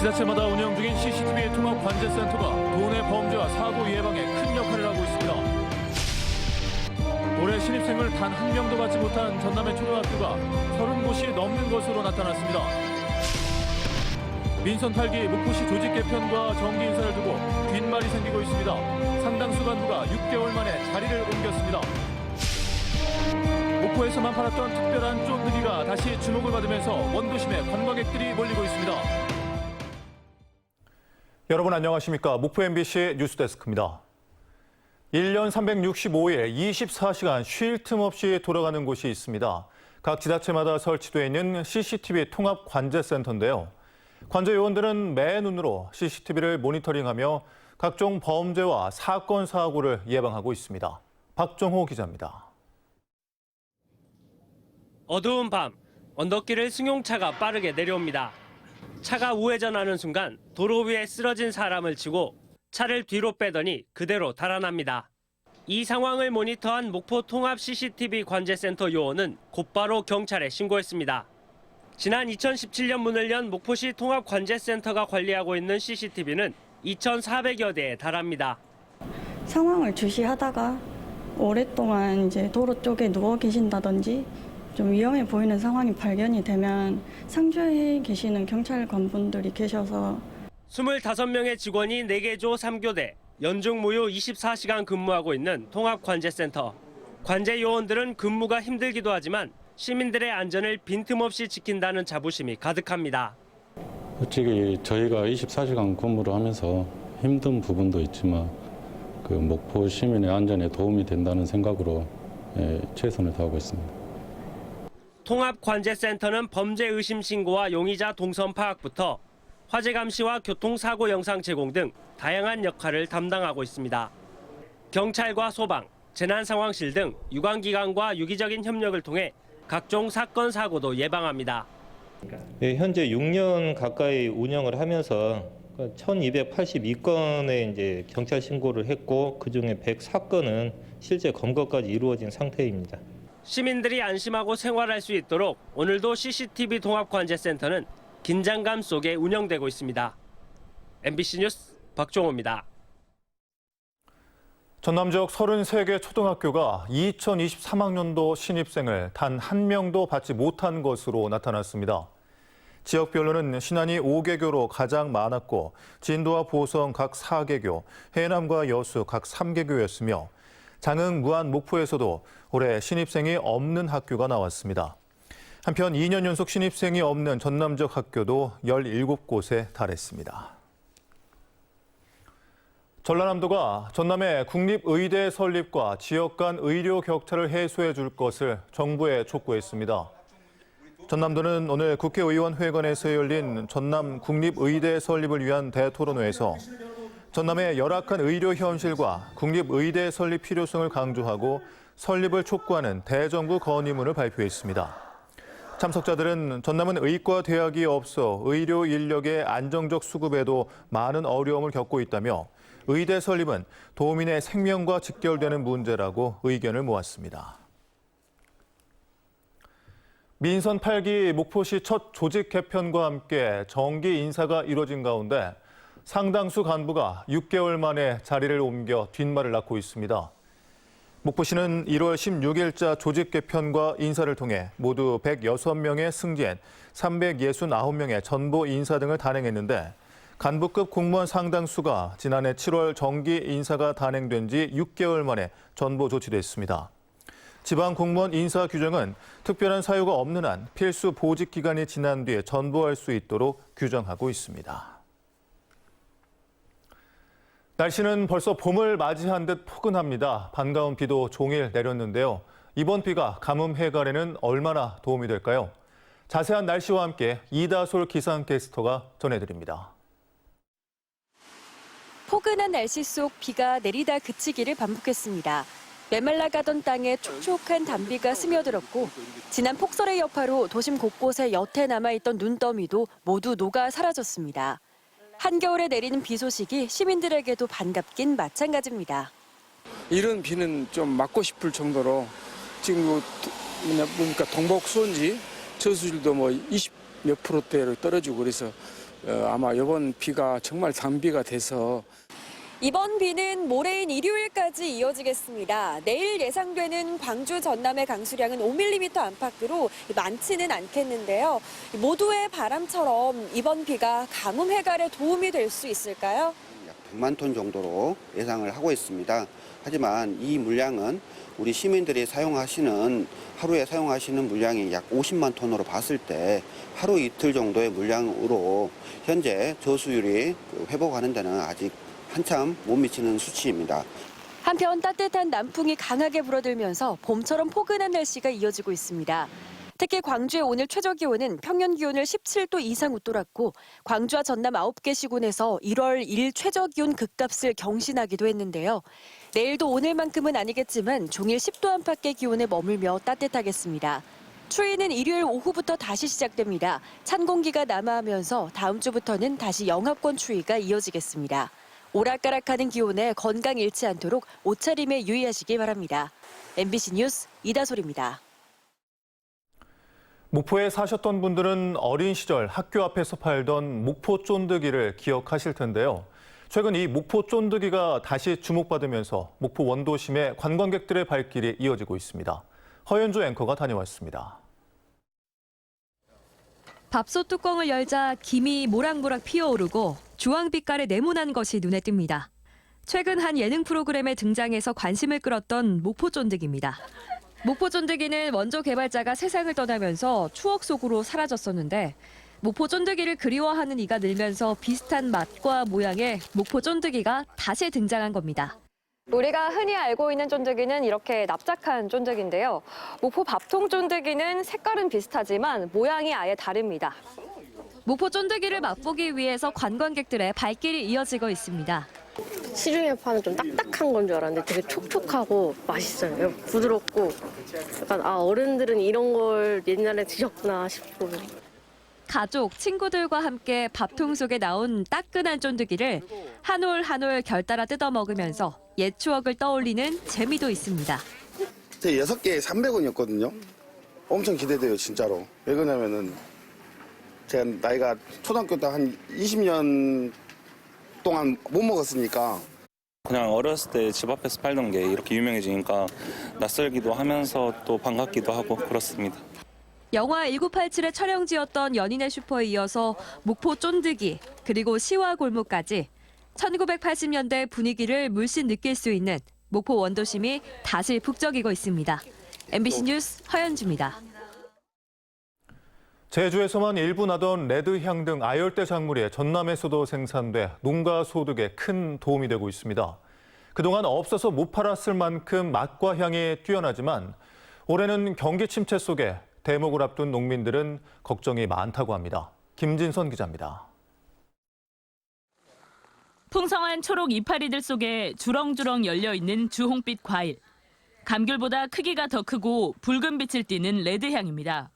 각 지자체마다 운영 중인 CCTV 통합 관제센터가 도내 범죄와 사고 예방에 큰 역할을 하고 있습니다. 올해 신입생을 단 한 명도 받지 못한 전남의 초등학교가 30곳이 넘는 것으로 나타났습니다. 민선 8기 목포시 조직 개편과 정기 인사를 두고 뒷말이 생기고 있습니다. 상당수 간부가 6개월 만에 자리를 옮겼습니다. 목포에서만 팔았던 특별한 쫀득이가 다시 주목을 받으면서 원도심에 관광객들이 몰리고 있습니다. 여러분 안녕하십니까? 목포 MBC 뉴스데스크입니다. 1년 365일 24시간 쉴 틈 없이 돌아가는 곳이 있습니다. 각 지자체마다 설치되어 있는 CCTV 통합 관제 센터인데요. 관제 요원들은 매 눈으로 CCTV를 모니터링하며 각종 범죄와 사건 사고를 예방하고 있습니다. 박정호 기자입니다. 어두운 밤 언덕길을 승용차가 빠르게 내려옵니다. 차가 우회전하는 순간 도로 위에 쓰러진 사람을 치고 차를 뒤로 빼더니 그대로 달아납니다. 이 상황을 모니터한 목포 통합 CCTV 관제센터 요원은 곧바로 경찰에 신고했습니다. 지난 2017년 문을 연 목포시 통합 관제센터가 관리하고 있는 CCTV는 2,400여 대에 달합니다. 상황을 주시하다가 오랫동안 이제 도로 쪽에 누워 계신다든지 좀 위험해 보이는 상황이 발견이 되면 상주에 계시는 경찰 관분들이 계셔서 25명의 직원이 4개조 3교대, 연중 무휴 24시간 근무하고 있는 통합관제센터. 관제 요원들은 근무가 힘들기도 하지만 시민들의 안전을 빈틈없이 지킨다는 자부심이 가득합니다. 솔직히 저희가 24시간 근무를 하면서 힘든 부분도 있지만 그 목포 시민의 안전에 도움이 된다는 생각으로 예, 최선을 다하고 있습니다. 통합관제센터는 범죄 의심 신고와 용의자 동선 파악부터 화재 감시와 교통사고 영상 제공 등 다양한 역할을 담당하고 있습니다. 경찰과 소방, 재난상황실 등 유관기관과 유기적인 협력을 통해 각종 사건 사고도 예방합니다. 예, 현재 6년 가까이 운영을 하면서 1,282건의 이제 경찰 신고를 했고 그 중에 104건은 실제 검거까지 이루어진 상태입니다. 시민들이 안심하고 생활할 수 있도록 오늘도 CCTV 통합관제센터는 긴장감 속에 운영되고 있습니다. MBC 뉴스 박종호입니다. 전남 지역 33개 초등학교가 2023학년도 신입생을 단 한 명도 받지 못한 것으로 나타났습니다. 지역별로는 신안이 5개 교로 가장 많았고 진도와 보성 각 4개 교, 해남과 여수 각 3개 교였으며 장흥, 무안, 목포에서도 올해 신입생이 없는 학교가 나왔습니다. 한편 2년 연속 신입생이 없는 전남 지역 학교도 17곳에 달했습니다. 전라남도가 전남의 국립의대 설립과 지역 간 의료 격차를 해소해 줄 것을 정부에 촉구했습니다. 전남도는 오늘 국회의원 회관에서 열린 전남 국립의대 설립을 위한 대토론회에서 전남의 열악한 의료 현실과 국립의대 설립 필요성을 강조하고 설립을 촉구하는 대정부 건의문을 발표했습니다. 참석자들은 전남은 의과 대학이 없어 의료 인력의 안정적 수급에도 많은 어려움을 겪고 있다며 의대 설립은 도민의 생명과 직결되는 문제라고 의견을 모았습니다. 민선 8기 목포시 첫 조직 개편과 함께 정기 인사가 이뤄진 가운데 상당수 간부가 6개월 만에 자리를 옮겨 뒷말을 낳고 있습니다. 목포시는 1월 16일자 조직 개편과 인사를 통해 모두 106명의 승진, 369명의 전보 인사 등을 단행했는데 간부급 공무원 상당수가 지난해 7월 정기 인사가 단행된 지 6개월 만에 전보 조치됐습니다. 지방 공무원 인사 규정은 특별한 사유가 없는 한 필수 보직 기간이 지난 뒤에 전보할 수 있도록 규정하고 있습니다. 날씨는 벌써 봄을 맞이한 듯 포근합니다. 반가운 비도 종일 내렸는데요. 이번 비가 가뭄 해결에는 얼마나 도움이 될까요? 자세한 날씨와 함께 이다솔 기상캐스터가 전해드립니다. 포근한 날씨 속 비가 내리다 그치기를 반복했습니다. 메말라가던 땅에 촉촉한 단비가 스며들었고 지난 폭설의 여파로 도심 곳곳에 여태 남아있던 눈더미도 모두 녹아 사라졌습니다. 한겨울에 내리는 비 소식이 시민들에게도 반갑긴 마찬가지입니다. 이런 비는 좀 맞고 싶을 정도로 지금 뭐 보니까 동복 수온지 저수질도 뭐 20 몇 프로대로 떨어지고 그래서 어, 아마 이번 비가 정말 장비가 돼서 이번 비는 모레인 일요일까지 이어지겠습니다. 내일 예상되는 광주 전남의 강수량은 5mm 안팎으로 많지는 않겠는데요. 모두의 바람처럼 이번 비가 가뭄 해갈에 도움이 될 수 있을까요? 약 100만 톤 정도로 예상을 하고 있습니다. 하지만 이 물량은 우리 시민들이 사용하시는 하루에 사용하시는 물량이 약 50만 톤으로 봤을 때 하루 이틀 정도의 물량으로 현재 저수율이 그 회복하는 데는 아직 한참 못 미치는 수치입니다. 한편 따뜻한 남풍이 강하게 불어들면서 봄처럼 포근한 날씨가 이어지고 있습니다. 특히 광주의 오늘 최저 기온은 평년 기온을 17도 이상 웃돌았고 광주와 전남 9개 시군에서 1월 1일 최저 기온 급값을 경신하기도 했는데요. 내일도 오늘만큼은 아니겠지만 종일 10도 안팎의 기온에 머물며 따뜻하겠습니다. 추위는 일요일 오후부터 다시 시작됩니다. 찬 공기가 남하하면서 다음 주부터는 다시 영하권 추위가 이어지겠습니다. 오락가락하는 기온에 건강 잃지 않도록 옷차림에 유의하시기 바랍니다. MBC 뉴스 이다솔입니다. 목포에 사셨던 분들은 어린 시절 학교 앞에서 팔던 목포 쫀득이를 기억하실 텐데요. 최근 이 목포 쫀득이가 다시 주목받으면서 목포 원도심에 관광객들의 발길이 이어지고 있습니다. 허연주 앵커가 다녀왔습니다. 밥솥 뚜껑을 열자 김이 모락모락 피어오르고 주황 빛깔의 네모난 것이 눈에 띕니다. 최근 한 예능 프로그램에 등장해서 관심을 끌었던 목포 쫀득입니다. 목포 쫀득이는 원조 개발자가 세상을 떠나면서 추억 속으로 사라졌었는데 목포 쫀득이를 그리워하는 이가 늘면서 비슷한 맛과 모양의 목포 쫀득이가 다시 등장한 겁니다. 우리가 흔히 알고 있는 쫀득이는 이렇게 납작한 쫀득인데요. 목포 밥통 쫀득이는 색깔은 비슷하지만 모양이 아예 다릅니다. 목포 쫀득이를 맛보기 위해서 관광객들의 발길이 이어지고 있습니다. 시중에 파는 좀 딱딱한 건 줄 알았는데 되게 촉촉하고 맛있어요. 부드럽고 약간 아 어른들은 이런 걸 옛날에 드셨구나 싶고 가족, 친구들과 함께 밥통 속에 나온 따끈한 쫀득이를 한 올 한 올 결따라 뜯어 먹으면서 옛 추억을 떠올리는 재미도 있습니다. 제 여섯 개에 300원이었거든요. 엄청 기대돼요, 진짜로. 왜 그러냐면은 제가 나이가 초등학교 때 한 20년 동안 못 먹었으니까 그냥 어렸을 때 집 앞에서 팔던 게 이렇게 유명해지니까 낯설기도 하면서 또 반갑기도 하고 그렇습니다. 영화 1987의 촬영지였던 연인의 슈퍼에 이어서 목포 쫀득이 그리고 시와 골목까지 1980년대 분위기를 물씬 느낄 수 있는 목포 원도심이 다시 북적이고 있습니다. MBC 뉴스 허연주입니다. 제주에서만 일부 나던 레드향 등 아열대 작물이 전남에서도 생산돼 농가 소득에 큰 도움이 되고 있습니다. 그동안 없어서 못 팔았을 만큼 맛과 향이 뛰어나지만 올해는 경기 침체 속에 대목을 앞둔 농민들은 걱정이 많다고 합니다. 김진선 기자입니다. 풍성한 초록 이파리들 속에 주렁주렁 열려 있는 주홍빛 과일. 감귤보다 크기가 더 크고 붉은 빛을 띠는 레드향입니다.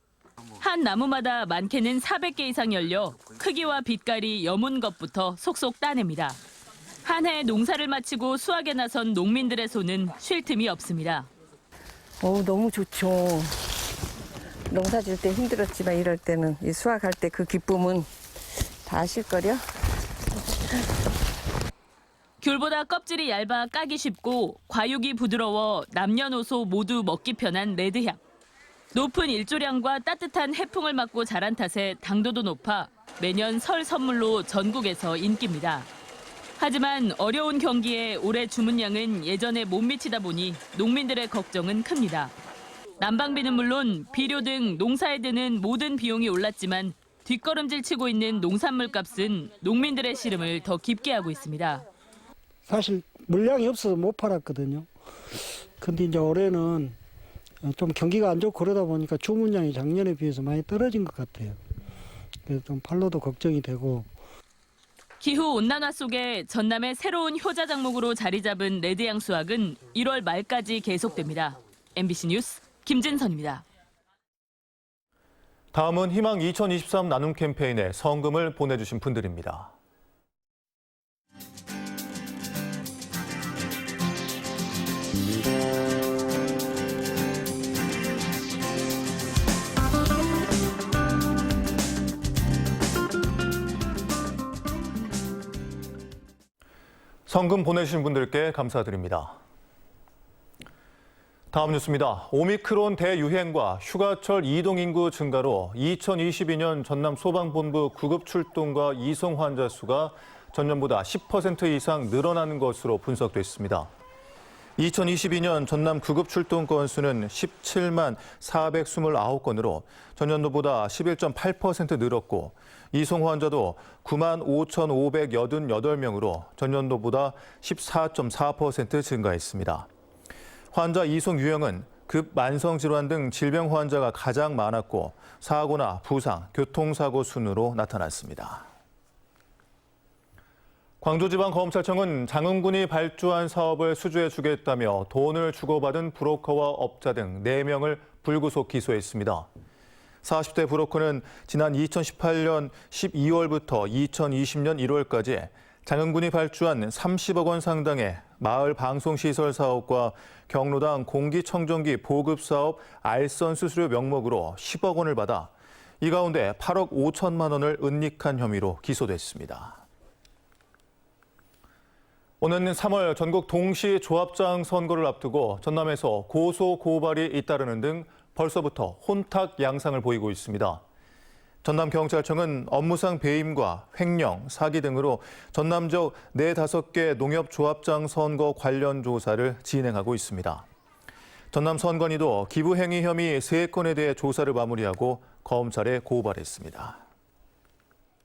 한 나무마다 많게는 400개 이상 열려 크기와 빛깔이 여문 것부터 속속 따냅니다. 한 해 농사를 마치고 수확에 나선 농민들의 손은 쉴 틈이 없습니다. 어 너무 좋죠. 농사 질 때 힘들었지만 이럴 때는 이 수확할 때 그 기쁨은 다 아실 거려. 귤보다 껍질이 얇아 까기 쉽고 과육이 부드러워 남녀노소 모두 먹기 편한 레드향. 높은 일조량과 따뜻한 해풍을 맞고 자란 탓에 당도도 높아 매년 설 선물로 전국에서 인기입니다. 하지만 어려운 경기에 올해 주문량은 예전에 못 미치다 보니 농민들의 걱정은 큽니다. 난방비는 물론 비료 등 농사에 드는 모든 비용이 올랐지만 뒷걸음질 치고 있는 농산물 값은 농민들의 시름을 더 깊게 하고 있습니다. 사실 물량이 없어서 못 팔았거든요. 근데 이제 올해는 좀 경기가 안 좋고 그러다 보니까 주문량이 작년에 비해서 많이 떨어진 것 같아요. 그래서 좀 팔로도 걱정이 되고 기후 온난화 속에 전남의 새로운 효자 작목으로 자리 잡은 레드 양 수확은 1월 말까지 계속됩니다. MBC 뉴스 김진선입니다. 다음은 희망 2023 나눔 캠페인에 성금을 보내주신 분들입니다. 성금 보내주신 분들께 감사드립니다. 다음 뉴스입니다. 오미크론 대유행과 휴가철 이동 인구 증가로 2022년 전남 소방본부 구급 출동과 이송 환자 수가 전년보다 10% 이상 늘어나는 것으로 분석됐습니다. 2022년 전남 구급 출동 건수는 17만 429건으로 전년도보다 11.8% 늘었고 이송 환자도 9만 5,588명으로 전년도보다 14.4% 증가했습니다. 환자 이송 유형은 급 만성 질환 등 질병 환자가 가장 많았고 사고나 부상, 교통사고 순으로 나타났습니다. 광주지방검찰청은 장흥군이 발주한 사업을 수주해 주겠다며 돈을 주고받은 브로커와 업자 등 4명을 불구속 기소했습니다. 40대 브로커는 지난 2018년 12월부터 2020년 1월까지 장흥군이 발주한 30억 원 상당의 마을 방송시설 사업과 경로당 공기청정기 보급 사업 알선 수수료 명목으로 10억 원을 받아 이 가운데 8억 5천만 원을 은닉한 혐의로 기소됐습니다. 오는 3월 전국 동시 조합장 선거를 앞두고 전남에서 고소 고발이 잇따르는 등 벌써부터 혼탁 양상을 보이고 있습니다. 전남경찰청은 업무상 배임과 횡령, 사기 등으로 전남 지역 4, 5개 농협조합장 선거 관련 조사를 진행하고 있습니다. 전남 선관위도 기부행위 혐의 3건에 대해 조사를 마무리하고 검찰에 고발했습니다.